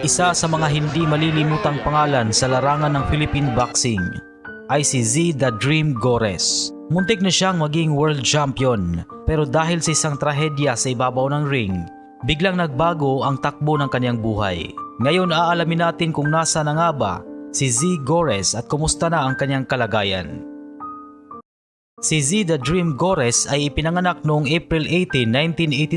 Isa sa mga hindi malilimutang pangalan sa larangan ng Philippine boxing ay si Z The Dream Gores. Muntik na siyang maging world champion pero dahil sa isang trahedya sa ibabaw ng ring, biglang nagbago ang takbo ng kanyang buhay. Ngayon aalamin natin kung nasa na nga ba si Z Gores at kumusta na ang kanyang kalagayan. Si Z The Dream Gores ay ipinanganak noong April 18,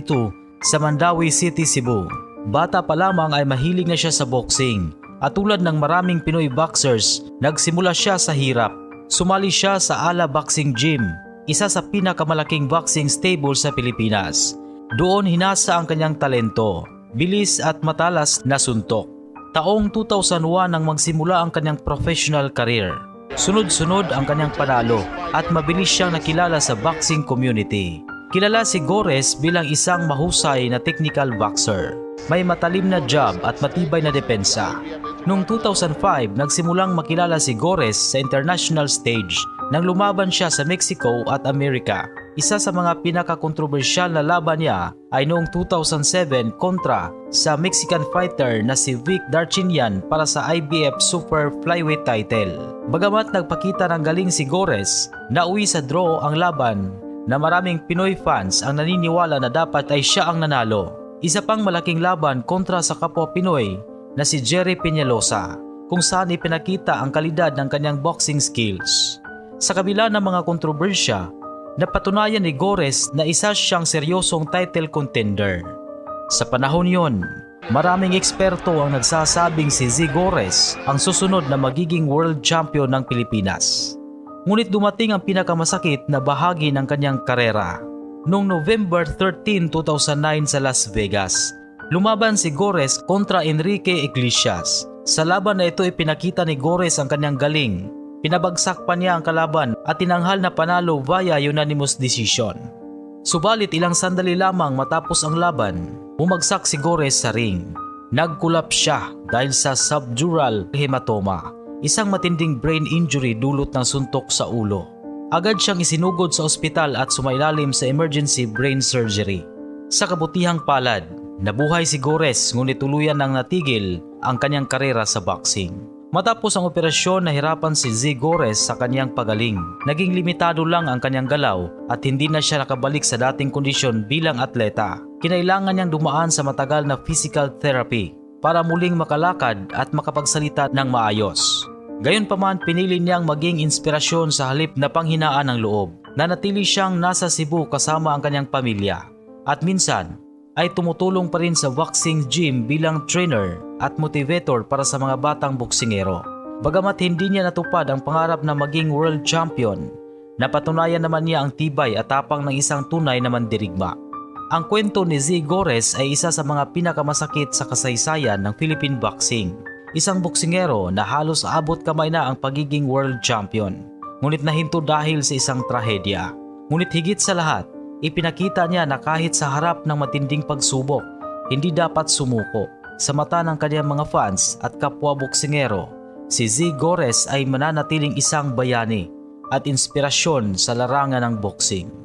1982 sa Mandawi City, Cebu. Bata pa lamang ay mahilig na siya sa boxing at tulad ng maraming Pinoy boxers, nagsimula siya sa hirap. Sumali siya sa Ala Boxing Gym, isa sa pinakamalaking boxing stable sa Pilipinas. Doon hinasa ang kanyang talento, bilis at matalas na suntok. Taong 2001 nang magsimula ang kanyang professional career. Sunod-sunod ang kanyang panalo at mabilis siyang nakilala sa boxing community. Kilala si Gores bilang isang mahusay na technical boxer. May matalim na jab at matibay na depensa. Noong 2005, nagsimulang makilala si Gores sa international stage nang lumaban siya sa Mexico at Amerika. Isa sa mga pinakakontrobersyal na laban niya ay noong 2007 kontra sa Mexican fighter na si Vic Darchinyan para sa IBF Super Flyweight title. Bagamat nagpakita ng galing si Gores, nauwi sa draw ang laban na maraming Pinoy fans ang naniniwala na dapat ay siya ang nanalo. Isa pang malaking laban kontra sa kapwa Pinoy na si Jerry Peñalosa kung saan ipinakita ang kalidad ng kanyang boxing skills. Sa kabila ng mga kontrobersya, napatunayan ni Gores na isa siyang seryosong title contender. Sa panahon yon, maraming eksperto ang nagsasabing si Z Gores ang susunod na magiging world champion ng Pilipinas. Ngunit dumating ang pinakamasakit na bahagi ng kanyang karera. Noong November 13, 2009 sa Las Vegas, lumaban si Gores kontra Enrique Iglesias. Sa laban na ito ipinakita ni Gores ang kanyang galing. Pinabagsak pa niya ang kalaban at tinanghal na panalo via unanimous decision. Subalit ilang sandali lamang matapos ang laban, bumagsak si Gores sa ring. Nagkulap siya dahil sa subdural hematoma, isang matinding brain injury dulot ng suntok sa ulo. Agad siyang isinugod sa ospital at sumailalim sa emergency brain surgery. Sa kabutihang palad, nabuhay si Gores ngunit tuluyan nang natigil ang kanyang karera sa boxing. Matapos ang operasyon, nahirapan si Z Gores sa kanyang pagaling. Naging limitado lang ang kanyang galaw at hindi na siya nakabalik sa dating kondisyon bilang atleta. Kinailangan niyang dumaan sa matagal na physical therapy para muling makalakad at makapagsalita ng maayos. Gayunpaman pinili niyang maging inspirasyon sa halip na panghinaan ng loob. Nanatili siyang nasa Cebu kasama ang kanyang pamilya. At minsan ay tumutulong pa rin sa boxing gym bilang trainer at motivator para sa mga batang boksingero. Bagamat hindi niya natupad ang pangarap na maging world champion, napatunayan naman niya ang tibay at tapang ng isang tunay na mandirigma. Ang kwento ni Z Gores ay isa sa mga pinakamasakit sa kasaysayan ng Philippine boxing isang boksingero na halos abot kamay na ang pagiging world champion. Ngunit nahinto dahil sa isang trahedya. Ngunit higit sa lahat, ipinakita niya na kahit sa harap ng matinding pagsubok, hindi dapat sumuko. Sa mata ng kanyang mga fans at kapwa boksingero, si Z Gores ay mananatiling isang bayani at inspirasyon sa larangan ng boxing.